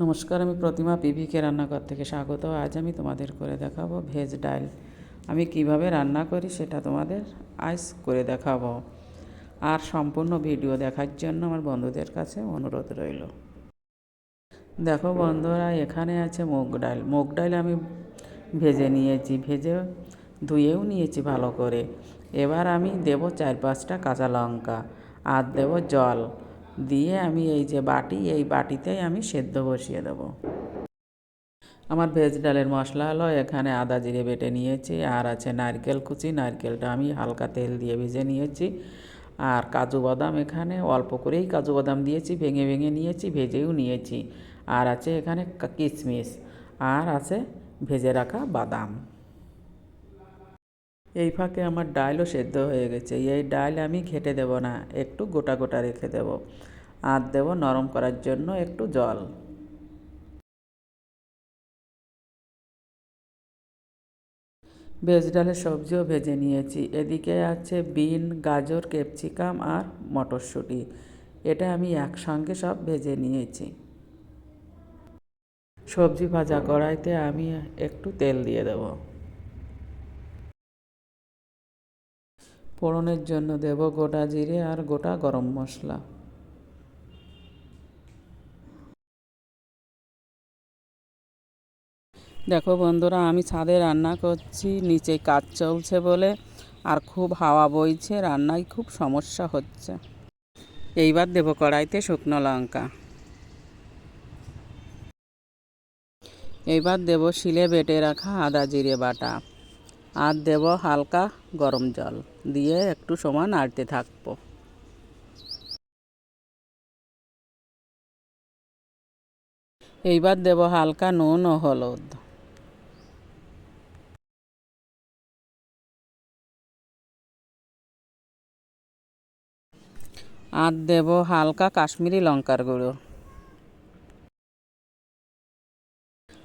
নমস্কার, আমি প্রতিমা পিভিকে রান্নাঘর থেকে স্বাগত। আজ আমি তোমাদের করে দেখাবো ভেজ ডাল। আমি কীভাবে রান্না করি সেটা তোমাদের আজ করে দেখাবো। আর সম্পূর্ণ ভিডিও দেখার জন্য আমার বন্ধুদের কাছে অনুরোধ রইল। দেখো বন্ধুরা, এখানে আছে মুগ ডাল। মুগ ডাল আমি ভেজে নিয়েছি, ভেজে ধুয়েও নিয়েছি ভালো করে। এবার আমি দেব চার পাঁচটা কাঁচা লঙ্কা, আর দেব জল। দিয়ে আমি এই যে বাটি, এই বাটিতেই আমি সেদ্ধ বসিয়ে দেব। আমার ভেজ ডালের মশলা হলো, এখানে আদা জিরে বেটে নিয়েছি, আর আছে নারকেল কুচি। নারকেলটা আমি হালকা তেল দিয়ে ভেজে নিয়েছি। আর কাজু বাদাম এখানে অল্প করেই কাজু বাদাম দিয়েছি, ভেঙে ভেঙে নিয়েছি, ভেজেও নিয়েছি। আর আছে এখানে কিশমিশ আর আছে ভেজে রাখা বাদাম। এই ফাঁকে আমার ডালও সেদ্ধ হয়ে গেছে। এই ডাল আমি ঘেটে দেব না, একটু গোটা গোটা রেখে দেব। আর দেব নরম করার জন্য একটু জল। ভেজ ডালের সবজিও ভেজে নিয়েছি। এদিকে আছে বিন, গাজর, ক্যাপসিকাম আর মটরশুঁটি। এটা আমি একসঙ্গে সব ভেজে নিয়েছি। সবজি ভাজা কড়াইতে আমি একটু তেল দিয়ে দেব। ফোড়নের জন্য দেব গোটা জিরে আর গোটা গরম মশলা। দেখো বন্ধুরা, আমি ছাদে রান্না করছি, নিচে কাজ চলছে বলে, আর খুব হাওয়া বইছে, রান্নায় খুব সমস্যা হচ্ছে। এইবার দেব কড়াইতে শুকনো লঙ্কা। এইবার দেব শিলে বেটে রাখা আদা জিরে বাটা। আর দেব হালকা গরম জল দিয়ে একটু সময় নাড়তে থাকব। এইবার দেব হালকা নুন ও হলুদ। আর দেব হালকা কাশ্মীরি লঙ্কার গুঁড়ো।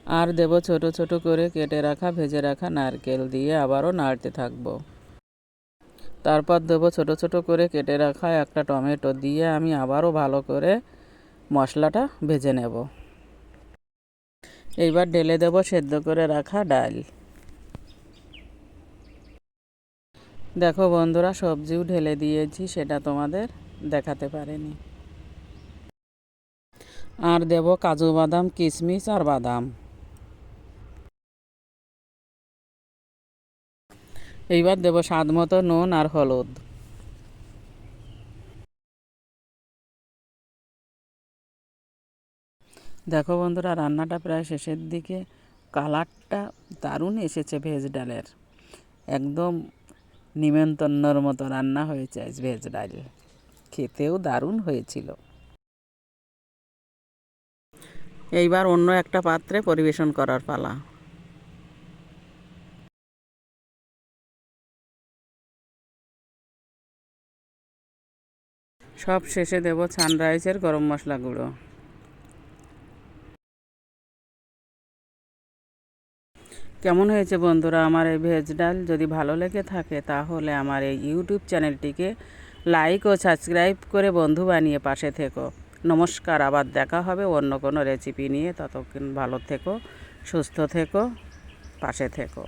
আর দেব ছোট ছোট করে কেটে রাখা, ভেজে রাখা নারকেল দিয়ে আবারও নাড়তে থাকব। তারপর দেব ছোট ছোট করে কেটে রাখা একটা টমেটো দিয়ে আমি আবারও ভালো করে মশলাটা ভেজে নেব। এইবার ঢেলে দেব সেদ্ধ করে রাখা ডাল। দেখো বন্ধুরা, সবজিও ঢেলে দিয়েছি, সেটা তোমাদের দেখাতে পারেনি। আর দেব কাজু বাদাম, কিশমিশ আর বাদাম। এইবার দেব স্বাদ মতো নুন আর হলুদ। দেখো বন্ধুরা, রান্নাটা প্রায় শেষের দিকে। কালারটা দারুণ এসেছে ভেজ ডালের। একদম নিমন্তন্নর মতো রান্না হয়েছে আজ ভেজ ডাল। খেতেও দারুণ হয়েছিল। এইবার অন্য একটা পাত্রে পরিবেশন করার পালা। সব শেষে দেব সানরাইজের গরম মশলা গুঁড়ো। কেমন হয়েছে বন্ধুরা আমার এই ভেজ ডাল? যদি ভালো লেগে থাকে তাহলে আমার এই ইউটিউব চ্যানেলটিকে লাইক ও সাবস্ক্রাইব করে বন্ধু বানিয়ে পাশে থেকো। নমস্কার, আবার দেখা হবে অন্য কোনো রেসিপি নিয়ে। ততক্ষণ ভালো থেকো, সুস্থ থেকো, পাশে থেকো।